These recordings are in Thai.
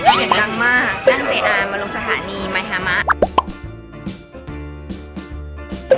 เสียงดังมากนั่ง JR มาลงสถานีไมฮามะ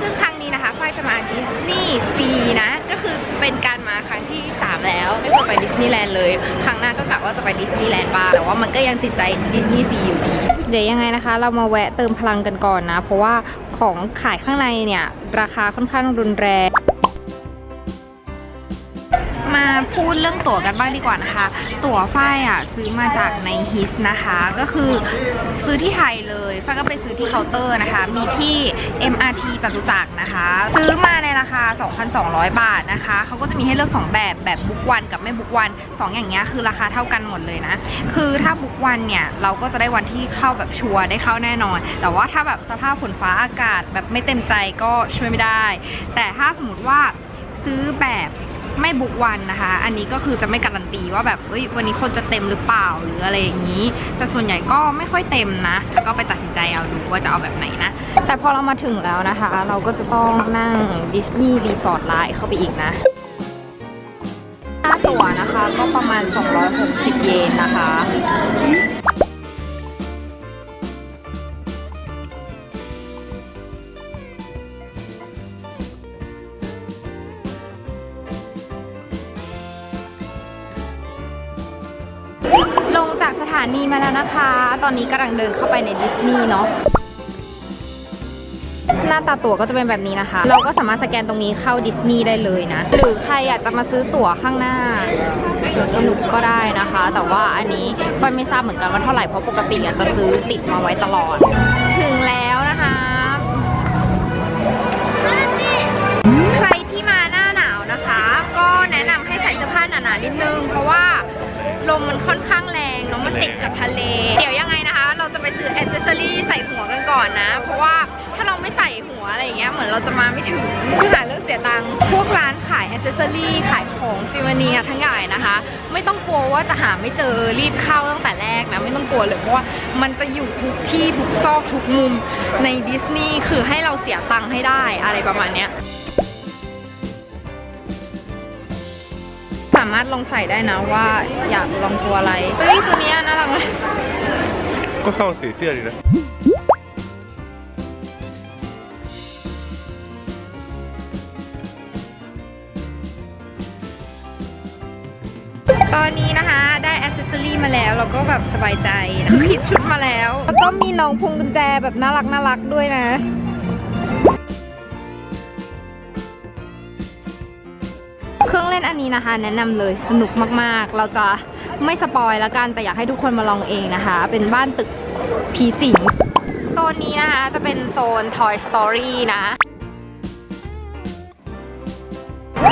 ซึ่งครั้งนี้นะคะฝ้ายจะมาดิสนีย์ซีนะ ก็คือเป็นการมาครั้งที่ 3 แล้ว ไม่เคยไปดิสนีย์แลนด์เลย ครั้งหน้าก็กะว่าจะไปดิสนีย์แลนด์บ้างแต่ว่ามันก็ยังติดใจดิสนีย์ซีอยู่ดี เดี๋ยวยังไงนะคะ เรามาแวะเติมพลังกันก่อนนะ เพราะว่าของขายข้างในเนี่ย ราคาค่อนข้างรุนแรง พูดเรื่องตั๋วกันบ้างดีกว่านะคะ ตั๋วฝ้ายอะซื้อมาจากในฮิสนะคะ ก็คือซื้อที่ไทยเลยฝ้ายก็ไปซื้อที่เคาน์เตอร์นะคะ มีที่ MRT จตุจักรนะคะ ซื้อมาในราคา 2,200 บาทนะคะเขาก็จะมีให้เลือก 2 แบบแบบบุกวันกับไม่บุกวันสองอย่างเงี้ยคือราคาเท่ากันหมดเลยนะ คือถ้าบุกวันเนี่ยเราก็จะได้วันที่เข้าแบบชัวร์ได้เข้าแน่นอน แต่ว่าถ้าแบบสภาพฝนฟ้าอากาศแบบไม่เต็มใจก็ช่วยไม่ได้ แต่ถ้าสมมติว่าซื้อแบบ ไม่บุกวันนะคะ อันนี้ก็คือจะไม่การันตีว่าแบบเอ้ยวันนี้คนจะเต็มหรือเปล่าหรืออะไรอย่างนี้ แต่ส่วนใหญ่ก็ไม่ค่อยเต็มนะแล้วก็ไปตัดสินใจเอาดูว่าจะเอาแบบไหนนะ แต่พอเรามาถึงแล้วนะคะ เราก็จะต้องนั่งดิสนีย์รีสอร์ทไลน์เข้าไปอีกนะค่าตั๋วนะคะก็ประมาณ 260 เยนนะคะ มาแล้วนะคะ ตอนนี้กำลังเดินเข้าไปในดิสนีย์เนาะหน้าตาตั๋วก็จะเป็นแบบนี้นะคะ เราก็สามารถสแกนตรงนี้เข้าดิสนีย์ได้เลยนะ หรือใครอยากจะมาซื้อตั๋วข้างหน้าสวนสนุกก็ได้นะคะ แต่ว่าอันนี้ฟันไม่ทราบเหมือนกันว่าเท่าไหร่ เพราะปกติอาจจะซื้อติดมาไว้ตลอด ถึงแล้วนะคะ ใครที่มาหน้าหนาวนะคะ ก็แนะนำให้ใส่เสื้อผ้าหนาๆนิดนึง เพราะว่าลมมันค่อน ติดกับทะเล เดี๋ยวยังไงนะคะ เราจะไปซื้ออ c เซสซอรี่ใส่หัวกันก่อนนะ เพราะว่าถ้าเราไม่ใส่หัวอะไรอย่างเงี้ยเหมือนเราจะมาไม่ถึงคือหาเรื่องเสียตังค์พวกร้านขายอ c เซสซอรี่ขายของซิวเนียทั้งใหญ่นะคะ ไม่ต้องกลัวว่าจะหาไม่เจอรีบเข้าตั้งแต่แรกนะไม่ต้องกลัวเลยเพราะว่ามันจะอยู่ทุกที่ทุกซอกทุกมุมในดิสนีย์คือให้เราเสียตังค์ให้ได้อะไรประมาณเนี้ยามารถลองใส่ได้นะว่าอยากลองตัวอะไร เฮ้ย ตัวเนี้ยน่ารักไหมก็เข้าสีเสื้อดีนะตอนนี้นะคะได้อ c เซสซอรี่มาแล้วเราก็แบบสบายใจนะคือคิดชุดมาแล้วแล้วก็มีน้องพวงกุญแจแบบน่ารักน่ารักด้วยนะ เครื่องเล่นอันนี้นะคะ แนะนำเลยสนุกมากๆ เราจะไม่สปอยละกันแต่อยากให้ทุกคนมาลองเองนะคะ เป็นบ้านตึกผีสิงโซนนี้นะคะจะเป็นโซน Toy Story นะ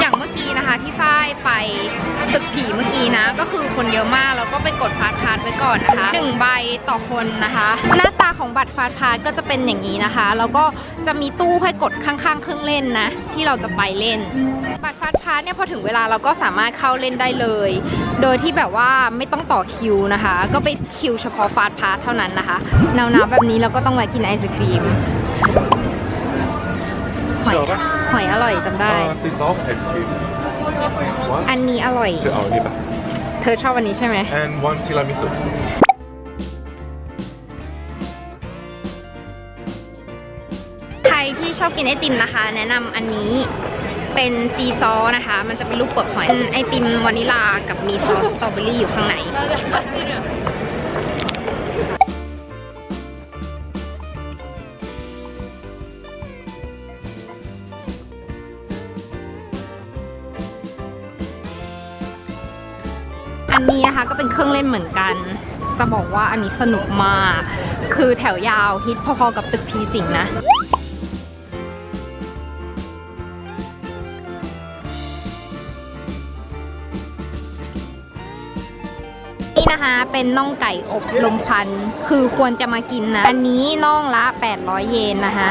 อย่างเมื่อกี้นะคะที่ฝ้ายไป ตึกผีเมื่อกี้นะ ก็คือคนเยอะมากแล้วก็ไปกดฟาสต์พาสไว้ก่อนนะคะหนึ่งใบต่อคนนะคะ หน้าตาของบัตรฟาสต์พาสก็จะเป็นอย่างนี้นะคะ แล้วก็จะมีตู้ให้กดข้างๆ เครื่องเล่นนะ ที่เราจะไปเล่น บัตรฟาสต์พาสเนี่ยพอถึงเวลาเราก็สามารถเข้าเล่นได้เลย โดยที่แบบว่าไม่ต้องต่อคิวนะคะ ก็ไปคิวเฉพาะฟาสต์พาสเท่านั้นนะคะหนาวๆแบบนี้เราก็ต้องแวะกินไอศครีมหอยเดี๋ยวปะหอยอร่อยจำได้ซีซอสไอศครีม อันนี้อร่อย เธอเอาอันนี้ปะ เธอชอบอันนี้ใช่ไหม and one tiramisu ใครที่ชอบกินไอติมนะคะ แนะนำอันนี้เป็นซีซอสนะคะ มันจะเป็นรูปเปลือกหอยเป็นไอติมวานิลากับมีซอสสตรอเบอรี่อยู่ข้างใน นนี้นะคะก็เป็นเครื่องเล่นเหมือนกัน จะบอกว่าอันนี้สนุกมาก คือแถวยาวฮิตพอๆกับตึกพีสิงนะนี่นะคะเป็นน่องไก่อบลมควันคือควรจะมากินนะ อันนี้น่องละ 800 เยนนะคะ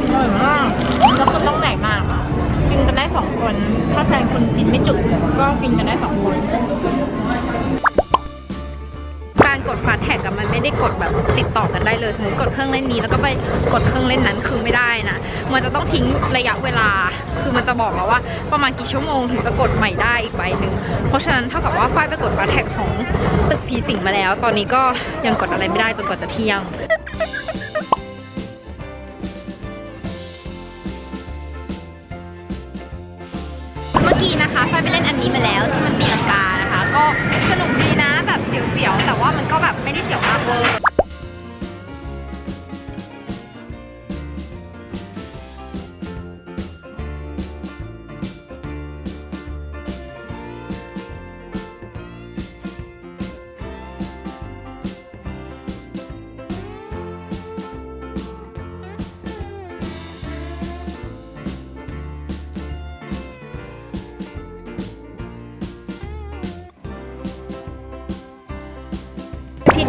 อร่อยมาก ก็กินกันได้สองคน การกดฟาสแท็กกับมันไม่ได้กดแบบติดต่อกันได้เลยสมมติกดเครื่องเล่นนี้แล้วก็ไปกดเครื่องเล่นนั้นคือไม่ได้นะ มันจะต้องทิ้งระยะเวลา คือมันจะบอกเราว่าประมาณกี่ชั่วโมงถึงจะกดใหม่ได้อีกใบหนึ่ง เพราะฉะนั้นเท่ากับว่าฝ้ายไปกดฟาสแท็กของตึกผีสิงมาแล้ว ตอนนี้ก็ยังกดอะไรไม่ได้จนกว่าจะเที่ยง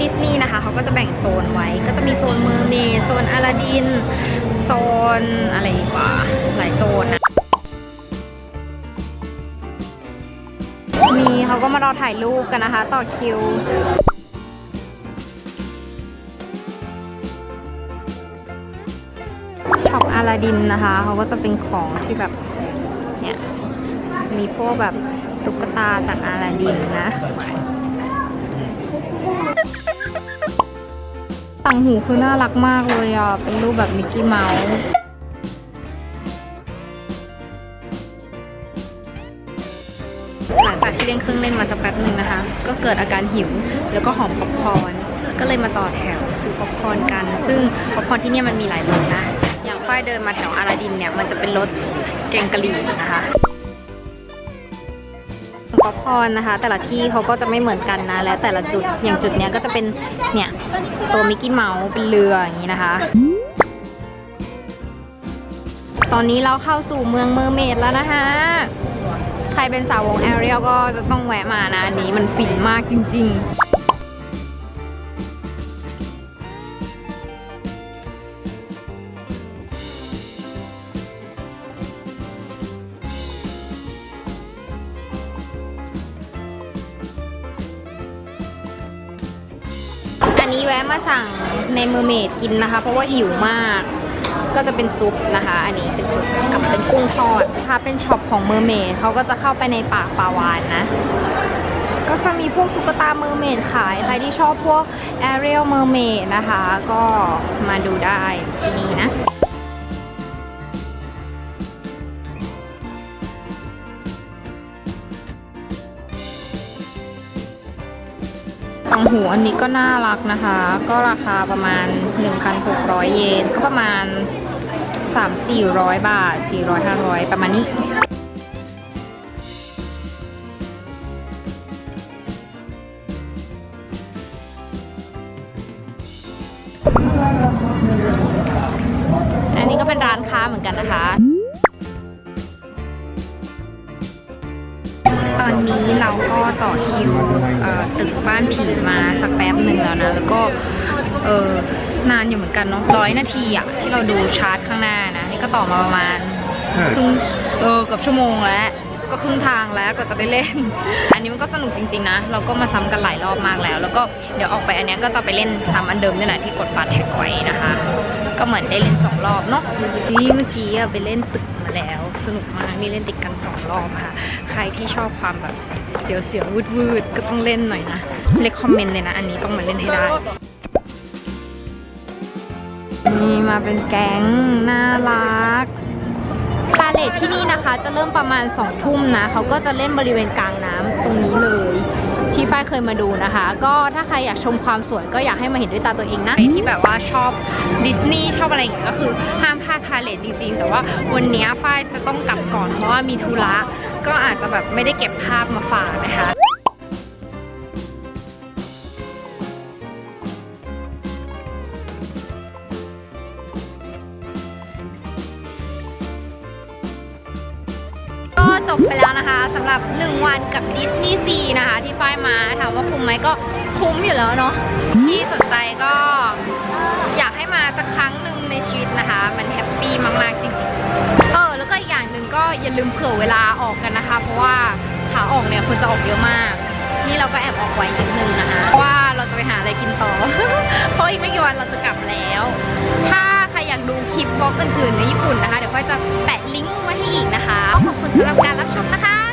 ดิสนีย์นะคะเขาก็จะแบ่งโซนไว้ ก็จะมีโซนเมอร์เมดโซนอลาดิน โซนอะไรดีกว่าหลายโซนนะมีเขาก็มารอถ่ายรูปกันนะคะ ต่อคิวช็อปอาลาดินนะคะเขาก็จะเป็นของที่แบบเนี่ยมีพวกแบบตุ๊กตาจากอาลาดินนะ ต่างหูคือน่ารักมากเลยอะ เป็นรูปแบบมิกกี้เมาส์หลังจากที่เล่นเครื่องเล่นมาสักแป๊บหนึ่งนะคะ ก็เกิดอาการหิว แล้วก็หอมป๊อปคอร์นก็เลยมาต่อแถวซื้อป๊อปคอร์นกัน ซึ่งป๊อปคอร์นที่นี่มันมีหลายรสนะ อย่างฝ้ายเดินมาแถวอาราดินเนี่ย มันจะเป็นรสแกงกะหรี่นะคะ ป๊อปคอร์นนะคะ แต่ละที่เขาก็จะไม่เหมือนกันนะ และแต่ละจุดอย่างจุดเนี้ยก็จะเป็นเนี่ยตัวมิกกี้เมาส์เป็นเรืออย่างนี้นะคะ ตอนนี้เราเข้าสู่เมืองเมอร์เมดแล้วนะคะ ใครเป็นสาววงแอเรียลก็จะต้องแวะมานะอันนี้มันฟินมากจริง ๆันนี้แวะมาสั่งในเมอร์เมดกินนะคะ เพราะว่าหิวมาก ก็จะเป็นซุปนะคะ อันนี้เป็นซุปกับเป็นกุ้งทอดถ้าเป็นช็อปของเมอร์เมดเขาก็จะเข้าไปในปากปาวานนะ ก็จะมีพวกตุ๊กตาเมอร์เมดขายใครที่ชอบพวกแอเรียลเมอร์เมดนะคะ ก็มาดูได้ที่นี่นะางหูอันนี้ก็น่ารักนะคะ ก็ราคาประมาณ 1,600 เยน ก็ประมาณ 3-400 บาท 400-500 ประมาณนี้อันนี้ก็เป็นร้านค้าเหมือนกันนะคะ ตอนนี้เราก็ต่อคิวเอ่อตึกบ้านผีมาสักแป๊บหนึ่งแล้วนะ แล้วก็เออนานอยู่เหมือนกันเนาะร้อยนาทีอะที่เราดูชาร์ตข้างหน้านะ นี่ก็ต่อมาประมาณใช่ครึ่งเออเกือบชั่วโมงแล้ว ก็ครึ่งทางแล้วก็จะได้เล่น อันนี้มันก็สนุกจริง ๆ นะ เราก็มาซ้ำกันหลายรอบมากแล้ว แล้วก็เดี๋ยวออกไปอันเนี้ยก็จะไปเล่นซ้ำอันเดิมนี่แหละที่กดฟาสแท็กไว้นะคะ ก็เหมือนได้เล่นสองรอบเนาะนี่เมื่อกี้อะไปเล่นตึกมาแล้วส นุกมากนี่เล่นติดกันสองรอบค่ะ ใครที่ชอบความแบบเสียวๆวืดๆก็ต้องเล่นหน่อยนะเลคคอมเมนต์เลยนะ อันนี้ต้องมาเล่นให้ได้นี่มาเป็นแก๊งน่ารักพาเลทที่นี่นะคะ จะเริ่มประมาณ2องทุ่มนะเขาก็จะเล่นบริเวณกลางน้ำตรงนี้เลย ที่ฝ้ายเคยมาดูนะคะ ก็ถ้าใครอยากชมความสวยก็อยากให้มาเห็นด้วยตาตัวเองนะใครที่แบบว่าชอบดิสนีย์ชอบอะไรอย่างเงี้ยก็คือห้ามพลาดพาเลทจริง ๆ แต่ว่าวันนี้ฝ้ายจะต้องกลับก่อนเพราะว่ามีธุระก็อาจจะแบบไม่ได้เก็บภาพมาฝากนะคะ จบไปแล้วนะคะสำหรับ 1 วันกับดิสนีย์ซีนะคะ ที่ฝ้ายมาถามว่าคุ้มไหมก็คุ้มอยู่แล้วเนาะที่สนใจก็อยากให้มาสักครั้งหนึ่งในชีวิตนะคะ มันแฮปปี้มาก ๆ จริง ๆ เออ แล้วก็อีกอย่างหนึ่งก็อย่าลืมเผื่อเวลาออกกันนะคะ เพราะว่าขาออกเนี่ยคนจะออกเยอะมาก นี่เราก็แอบออกไว้นิดนึงนะคะว่าเราจะไปหาอะไรกินต่อ เพราะอีกไม่กี่วันเราจะกลับแล้ว ถ้า อยากดูคลิปบล็อกอื่นๆในญี่ปุ่นนะคะ เดี๋ยวค่อยจะแปะลิงก์ไว้ให้อีกนะคะขอบคุณสำหรับการรับชมนะคะ